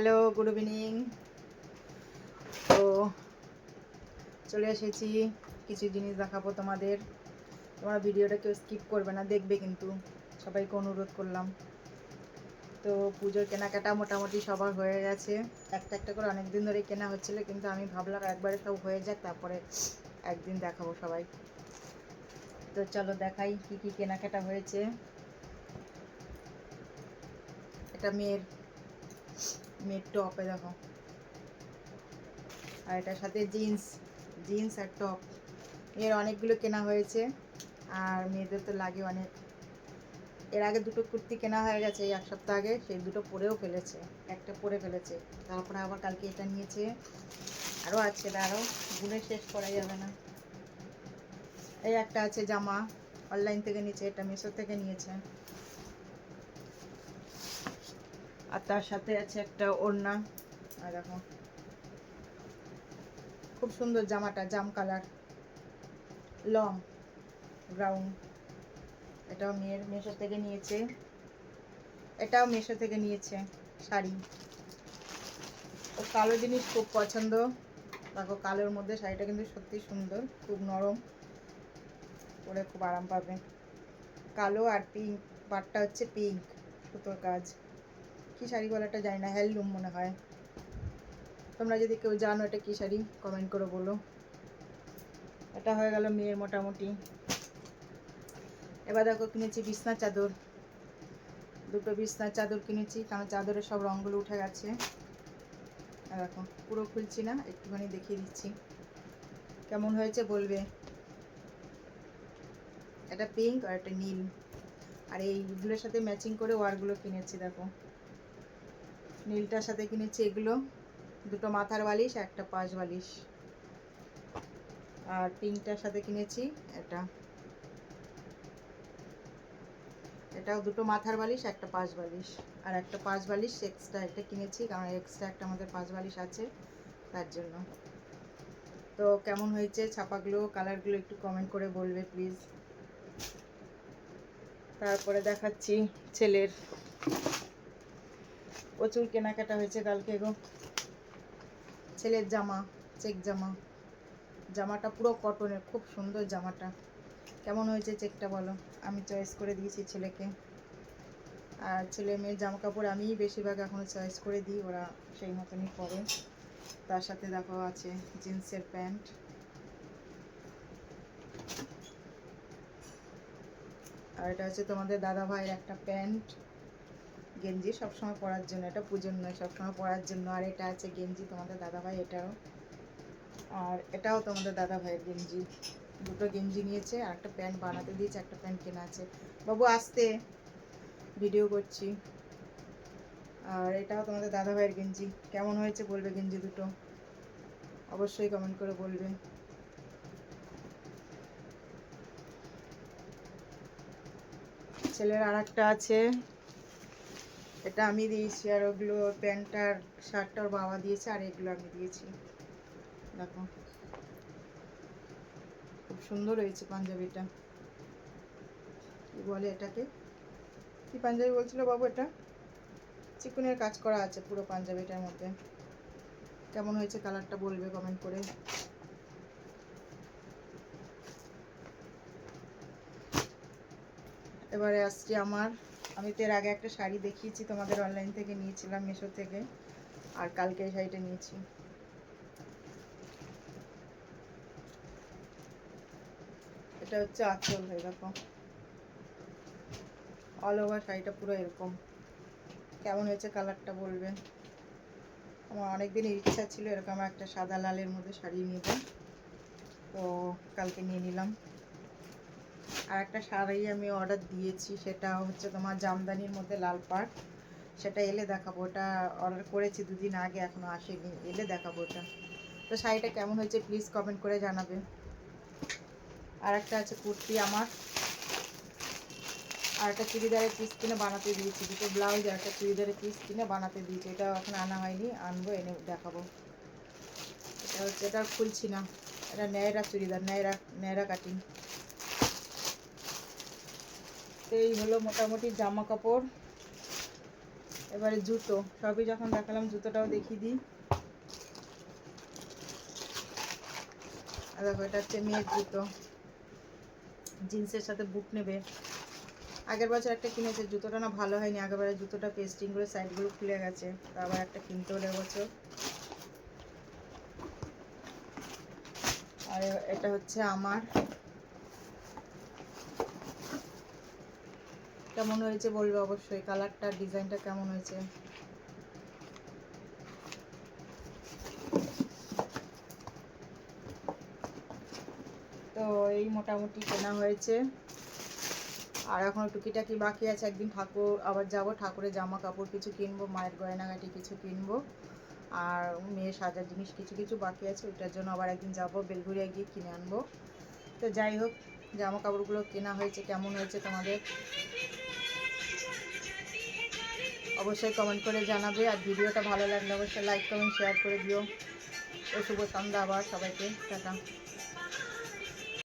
Hello good evening তো চলে এসেছি। কিছু জিনিস দেখাবো তোমাদের। তোমরা ভিডিওটা কেউ স্কিপ করবে না, দেখবে কিন্তু। সবাইকে অনুরোধ করলাম। তো পুজোর কেনাকাটা মোটামুটি সবার হয়ে গেছে। একটা একটা করে অনেক দিন ধরে কেনা হচ্ছিল, কিন্তু আমি ভাবলাম একবারে সব হয়ে যাক, তারপরে একদিন দেখাবো সবাই। তো চলো দেখাই কি কি কেনাকাটা হয়েছে। এটা মেয়ের মেয়ের টপে দেখো। আর এটার সাথে জিন্স জিন্স আর টপ। এর অনেকগুলো কেনা হয়েছে, আর মেয়েদের তো লাগে অনেক। এর আগে দুটো কুর্তি কেনা হয়ে গেছে এই এক সপ্তাহ আগে, সেই দুটো পরেও ফেলেছে, একটা পরে ফেলেছে। তারপরে আবার কালকে এটা নিয়েছে। আরও আছে এটা আরও গুনে শেষ করা যাবে না। এই একটা আছে জামা, অনলাইন থেকে নিয়েছে, এটা মিশো থেকে নিয়েছে। আর তার সাথে আছে একটা ওড়না। আর দেখো। খুব সুন্দর জামাটা, জাম কালার। Long, brown. এটাও মেয়ের মেশো থেকে নিয়েছে। এটাও মেশো থেকে নিয়েছে শাড়ি। ও কালো জিনিস খুব পছন্দ। দেখো কালোর মধ্যে শাড়িটা কিন্তু সত্যি সুন্দর, খুব নরম। পরে খুব আরাম পাবে। কালো আর পিঙ্ক পাটটা হচ্ছে পিঙ্ক সুতোর কাজ। কি শাড়ি বলাটা জানি না হ্যান্ডলুম মনে হয়। তোমরা যদি কেউ জানো এটা কি শাড়ি কমেন্ট করে বলো। এটা হয়ে গেল মেয়ের মোটামুটি। এবার দেখো কিনেছি বিছনা চাদর। দুটো বিছনার চাদর কিনেছি, কারণ চাদরের সব রঙগুলো উঠে গেছে। দেখো, পুরো খুলছি না, একটুখানি দেখিয়ে দিচ্ছি। কেমন হয়েছে বলবে? এটা পিঙ্ক আর একটা নীল। আর এইগুলোর সাথে ম্যাচিং করে ওয়ারগুলো কিনেছি, দেখো। নীলটার সাথে কিনেছি এগুলো। দুটো মাথার বালিশ, একটা পাশ বালিশ। আর পিঙ্কটার সাথে কিনেছি এটা এটাও দুটো মাথার বালিশ, একটা পাশ বালিশ। আর একটা পাশ বালিশ এক্সট্রা একটা কিনেছি, কারণ এক্সট্রা একটা আমাদের পাশ বালিশ আছে, তার জন্য। তো কেমন হয়েছে ছাপাগুলো কালারগুলো একটু কমেন্ট করে বলবে প্লিজ তারপরে দেখাচ্ছি ছেলের প্রচুর কেনাকাটা হয়েছে কালকে গো। ছেলের জামা, চেক জামা। জামাটা পুরো কটনের খুব সুন্দর জামাটা। কেমন হয়েছে চেকটা বলো? আমি চয়েস করে দিয়েছি ছেলেকে। আর ছেলে মেয়ের জামা কাপড় আমিই বেশিরভাগ এখনও চয়েস করে দিই, ওরা সেই মতনই পরে। তার সাথে দেখো আছে জিন্সের প্যান্ট। আর এটা হচ্ছে তোমাদের দাদা ভাইয়ের একটা প্যান্ট। গেঞ্জি সবসময় পরার জন্য, এটা পুজোর নয়, সবসময় পরার জন্য। আর এটা আছে গেঞ্জি তোমাদের দাদা ভাই এটাও। আর এটাও তোমাদের দাদা ভাইয়ের গেঞ্জি। দুটো গেঞ্জি নিয়েছে, আর একটা প্যান্ট বানাতে দিয়েছে, একটা প্যান্ট কেনা আছে। বাবু, আসতে। ভিডিও করছি। আর এটাও তোমাদের দাদা ভাইয়ের গেঞ্জি। কেমন হয়েছে বলবে গেঞ্জি দুটো? অবশ্যই কমেন্ট করে বলবে। ছেলের আর একটা আছে। এটা আমি দিয়েছি আর ওগুলো প্যান্টটার শার্টটা ওর বাবা দিয়েছে আর এগুলো আমি দিয়েছি। দেখো। খুব সুন্দর হয়েছে পাঞ্জাবিটা। বলে এটাকে? কি পাঞ্জাবি বলছিল বাবু এটা? চিকুনের কাজ করা আছে পুরো পাঞ্জাবিটার মধ্যে। কেমন হয়েছে কালারটা বলবে কমেন্ট করে। এবারে আসছি আমার আমি তো এর আগে একটা শাড়ি দেখিয়েছি, তোমাদের অনলাইন থেকে নিয়েছিলাম মিশো থেকে, আর কালকে এই শাড়িটা নিয়েছি। এটা হচ্ছে আঁচল দেখো। অল ওভার শাড়িটা পুরো এরকম। কেমন হয়েছে কালারটা বলবেন আমার অনেক ইচ্ছা ছিল এরকম একটা সাদা লালের মধ্যে শাড়ি নিতে, তো কালকে নিয়ে নিলাম। আর একটা শাড়ি আমি অর্ডার দিয়েছি, সেটা হচ্ছে তোমার জামদানির মধ্যে লাল পাড়। সেটা এলে দেখাবো, ওটা অর্ডার করেছি দুদিন আগে, এখনও আসেনি, এলে দেখাবো ওটা। তো শাড়িটা কেমন হয়েছে প্লিজ কমেন্ট করে জানাবে। আর একটা আছে কুর্তি আমার। আর একটা চুড়িদারের পিস কিনে বানাতে দিয়েছি, দুটো ব্লাউজ আর একটা চুড়িদারের পিস কিনে বানাতে দিয়েছি, এটা এখন আনা হয়নি, আনব, এনে দেখাবো। এটা হচ্ছে, এটা খুলছি না, এটা ন্যায়রা চুড়িদার, ন্যায়রা ন্যায়রা কাটিং এই হলো মোটামুটি জামা কাপড় এবারে জুতো। সবই যখন দেখালাম, জুতোটাও দেখিয়ে দিই। দেখো, এটা হচ্ছে মেয়ের জুতো। জিন্সের সাথে বুট নেবে। আগের বছর একটা কিনেছে, জুতোটা না ভালো হয়নি। আগেরবারে জুতোটা পেস্টিং করে সাইডগুলো খুলে গেছে। তা আবার একটা কিনতে হলে এবছর। আর এটা হচ্ছে আমার কেমন হয়েছে বলবে অবশ্যই, কালারটা, ডিজাইনটা কেমন হয়েছে? তো এই মোটামুটি কেনা হয়েছে। আর এখনও টুকিটাকি বাকি আছে, একদিন ঠাকুর, আবার যাব ঠাকুরের জামা কাপড় কিছু কিনবো, মায়ের গয়নাগাটি কিছু কিনবো, আর মেয়ে সাজার জিনিস কিছু কিছু বাকি আছে ওইটার জন্য আবার একদিন যাব বেলঘুরিয়া গিয়ে কিনে আনব। তো যাই হোক জামা কাপড়গুলো কেনা হয়েছে, কেমন হয়েছে তোমাদের? অবশ্যই কমেন্ট করে জানাবে। আর ভিডিওটা ভালো লাগলে অবশ্যই লাইক কমেন্ট শেয়ার করে দিও। ও শুভ সন্ধ্যা আবার সবাইকে। টাটা।